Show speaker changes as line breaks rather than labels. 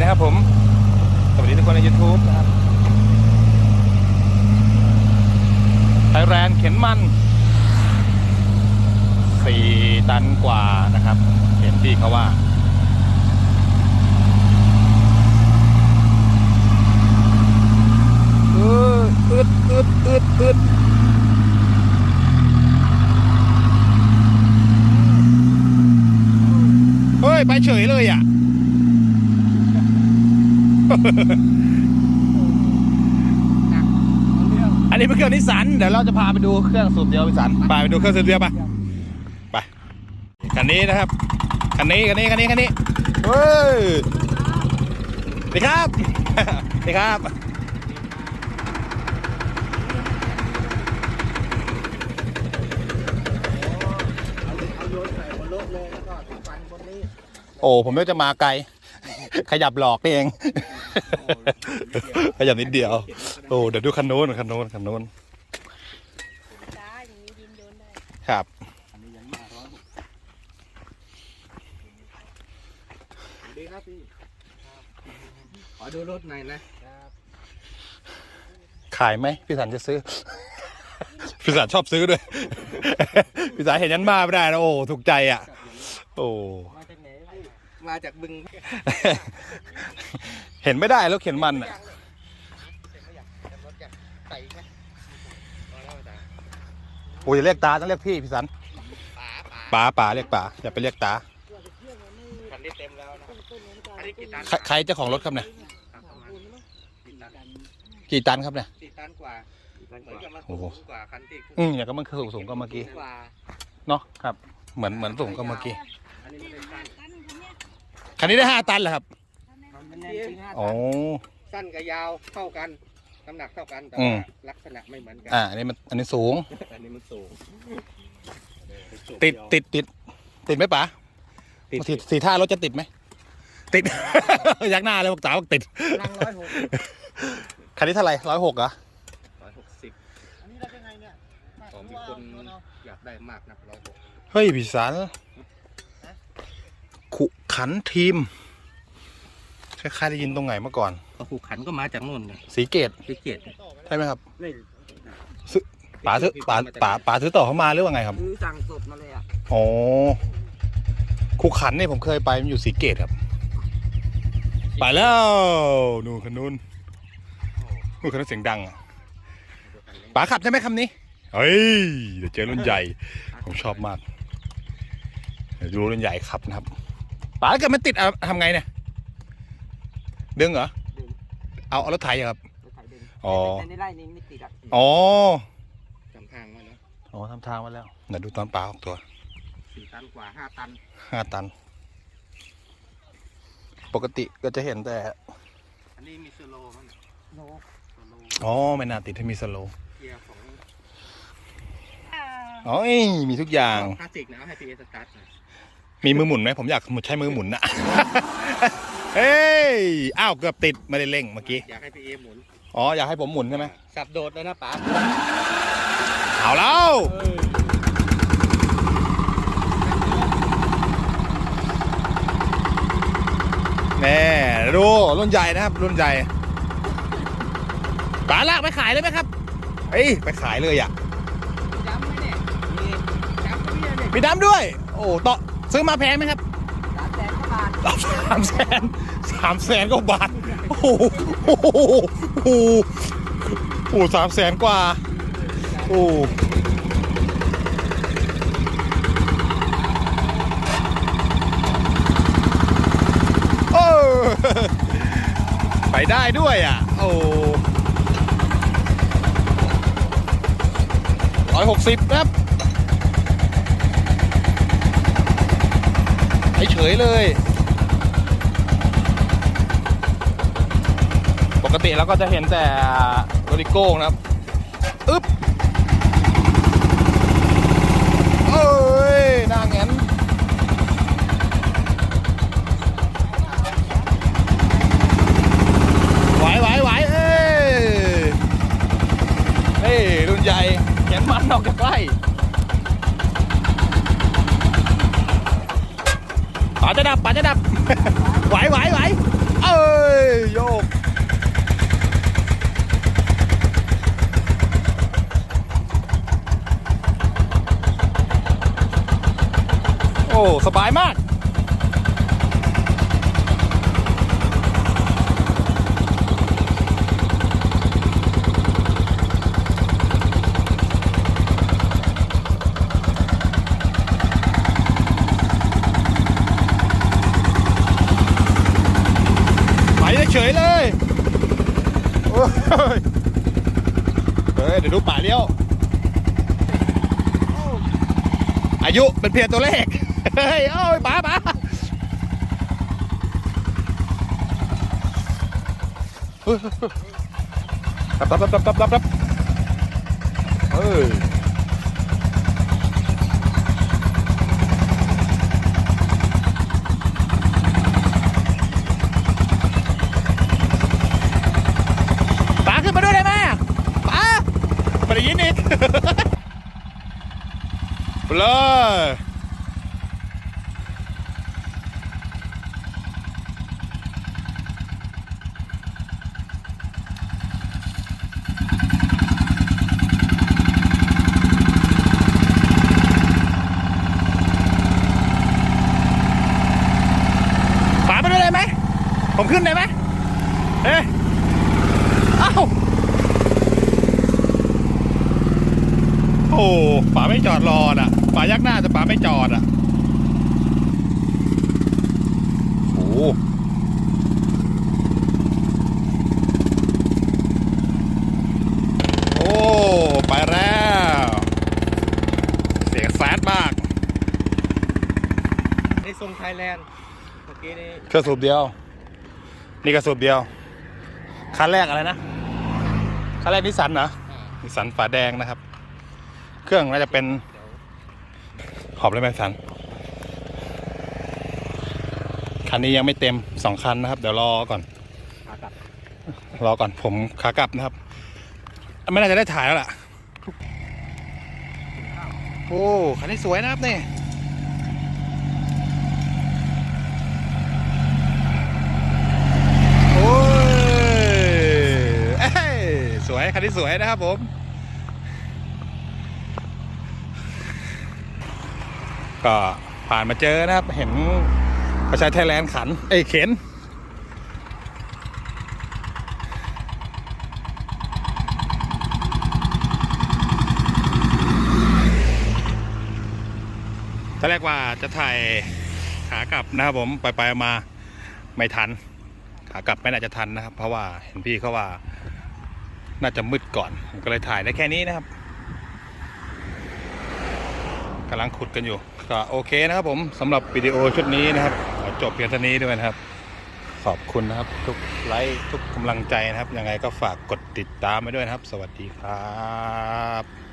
นะครับผม สวัสดีทุกคนใน YouTube นะครับไทยแลนด์เข็นมัน4ตันกว่านะครับ เห็นพี่เขาว่าเอออึดอึดอึดอึดเฮ้ย ไปเฉยเลยอะ อันนี้เป็นเครื่องนิสสันเดี๋ยวเราจะพาไปดูเครื่องสูบเดียวนิสสันไปไปดูเครื่องสูบเดียวไปไปคันนี้นะครับคันนี้คันนี้คันนี้คันนี้เฮ้ยสวัสดีครับสวัสดีครับ
เอาโยนใส่บนรถเลยแล้วก็ฟันบนนี้
โอ้ผมไม่จะมาไกล ขยับหลอกนี่เอง ขยับนิดเดียว โอ้เดี๋ยวดูคันโน้นคันโน้นคันโน้น
จ้าอย่างนี้ดินโยนได้
ครับ
อันนี้ยังห้าร้อยสวัสดีครับพี่ขอดูรถหน่อยนะ
ขายไหมพี่สันจะซื้อ พี่สันชอบซื้อด้วย พี่สันเห็นยันมาไม่ได้นะโอ้ถูกใจอะ โอ้
มาจากไหนพี่ มาจากบึง
เห็นไม่ได้แล้วเข็นมันอะ
รถจากใส่ไหมพอแล้วจ้ะ
โอ้ยอย่าเรียกตาต้องเรียกพี่พี่สัน
ป๋าป๋า
ป๋าป๋าเรียกป๋าอย่าไปเรียกตา
คันนี้เต็มแล้วนะอันนี้กี่ตัน
ใครใครเจ้าของรถครับเนี่ย
ครับประมาณกี่ตัน
กี่ตันครับเนี่ย
สี่ตันกว่าเหมือนกับมัน
โอ้โห
สูงกว่าคันที่
อืมอย่างก็มันคือสูงก็เมื่อกี้
กว่า
เนาะครับ เหมือนเหมือนสูงก็เมื่อกี้
อั นนี้ไม่ได้สั้น
คันนี้ได้ห้าตันเหรอครับ
มันแน่นจริงห้า
อ๋อ
สั้นกับยาวเท่ากันน้ำหนักเท่ากันแต่
อื
ว่าม ลักษณะไม่เหมือนกัน
อ่าอันนี้มันอันนี้สูง
อันนี้มันสูง
ติดติดติดติดไหมป๋า
ติด
สีสีท่ารถจะติดไหมติด ยักหน้าเลยบอกจ๋าบอกติด
นั่งร้อยหก
คันนี้เท่าไหร่ร้อยหกเหรอ
ร้อยหกสิบอันนี้ได้ยังไงเนี่ยผมมีคนอยากได้มากนะร้อยหก
เฮ้ยพี่สัน ขุขันทีมคล้ายๆได้ยินตรงไหนเมื่อก่อน
ก็ผูกขันก็มาจากนู่นไง
สีเกต
พิเกต
ใช่ไหมครับ
ไม่
ป๋าซื้อป๋าป๋าป๋าซื้อต่อเข้ามาหรือว่าไงครับ
ซื้อสั่งสดมาเลยอะ
อ๋อขุขันเนี่ยผมเคยไปมันอยู่สีเกตครับ ไปแล้วนู่นคันนู้นนู่นคันนู้นเสียงดังอะป๋าขับใช่ไหมคำนี้เฮ้ยเดี๋ยวเจอรุ่นใหญ่ผมชอบมากเดี๋ยวดูรุ่นใหญ่ขับนะครับ ป๋าถ้าเกิดมันติดอะทำไงเนี่ย ดึงเหรอเอาเอารถไถอะครับอ๋อ
ในไร่นี้ไม่ติดอะ
อ๋อ
จำทางไว้นะ
อ๋อทำทางมาแล้วเดี๋ยวดูตอนป๋าออกตัว
สี่ตันกว่าห้าตัน
ห้าตัน ปกติก็จะเห็นแต่
อันนี้มีสโลว์มั้งโลสโลว์
อ๋อ ไม่น่าติดให้มีสโลว์
เกียร์ของ
อ๋อมีทุกอย่าง
คลาสสิกนะให้พีเอสตาร์ทหน่อย
มีมือหมุนไหมผมอยากใช้มือหมุนนะเฮ้ย อ้าว เกือบติดไม่ได้เร่งเมื่อกี้
อยากให้พีเอหมุน
อ๋อ อยากให้ผมหมุนใช่ไหม
สับโดดเลยนะป๋า
เอาแล้วแน่ดูรุ่นใหญ่นะครับ รุ่นใหญ่ปลาลากไปขายเลยไหมครับเอ้ยไปขายเลยอะ
จำไหมเนี่ยมีจำไหมเนี่ยเนี่ย
มีดำด้วย โอ้ต่อ ซื้อมาแพงไหมครับ
สามแสนกว่าบาท
สามแสนสามแสนกว่าบาท โอ้โหโอ้โหโอ้โหโอ้สามแสนกว่า โอ้โอ้ไปได้ด้วยอะ โอ้ร้อยหกสิบครับไปเฉ ยเลย ปกติเราก็จะเห็นแต่โรดิโก้นะครับอึ๊บเอ้ยหน้าแงนไหวไหวไหวเอ้ยเฮ้ยรุ่นใหญ่แงนมันออกจากไร่ ป๋าจะดับป๋าจะดับ ไหวไหวไหวเอ้ยโยกโอ้ สบายมาก ฉยเลยโอ้ยเฮ้ยเดี๋ยวดูป่าเลี้ยว อายุเป็นเพียงตัวเลข เฮ้ยเอ้ยป๋าป๋าเฮ้ยรับรับรับรับรับรับเฮ้ยป๋าขึ้นมาด้วยได้ไหมป๋าไม่ได้ยินอีก ไปเลยป๋าได้วยไหมผมขึ้นได้ไหมเอ้ยเอ้า โอ้ป๋าไม่จอดรอน่ะป๋ายักหน้าแต่ป๋าไม่จอดอะโอ้โอ้ไปแล้ว เสียงแซดมาก
ในทรงไทยแลนด์เมื่อกี้นี้
เครื่องสูบเดียว นี่ก็สูบเดียวคันแรกอะไรนะคันแรกนิสสันเหรอนิสสันฝาแดงนะครับ เครื่องน่าจะเป็น
เดี๋ยว
ขอบเลยไหมสันคันนี้ยังไม่เต็มสองคันนะครับ เดี๋ยวรอก่อน
ขากลับ
รอก่อนผมขากลับนะครับ ไม่น่าจะได้ถ่ายแล้วล่ะ โอ้คันนี้สวยนะครับนี่โอ้ยเอ้ยสวยคันนี้สวยนะครับผม ก็ผ่านมาเจอนะครับ เห็นประชาไทยแลนด์ขัน เอ้เข็น ตอนแรกว่าจะถ่ายขากลับนะครับผมไปไปมาไม่ทัน ขากลับไม่น่าจะทันนะครับ เพราะว่าเห็นพี่เขาว่าน่าจะมืดก่อนผมก็เลยถ่ายได้แค่นี้นะครับ กำลังขุดกันอยู่ก็โอเคนะครับผมสำหรับวิดีโอชุดนี้นะครับขอจบเพียงเท่านี้ด้วยนะครับ ขอบคุณนะครับ ทุกไลค์ทุกกำลังใจนะครับ ยังไงก็ฝากกดติดตามไปด้วยนะครับ สวัสดีครับ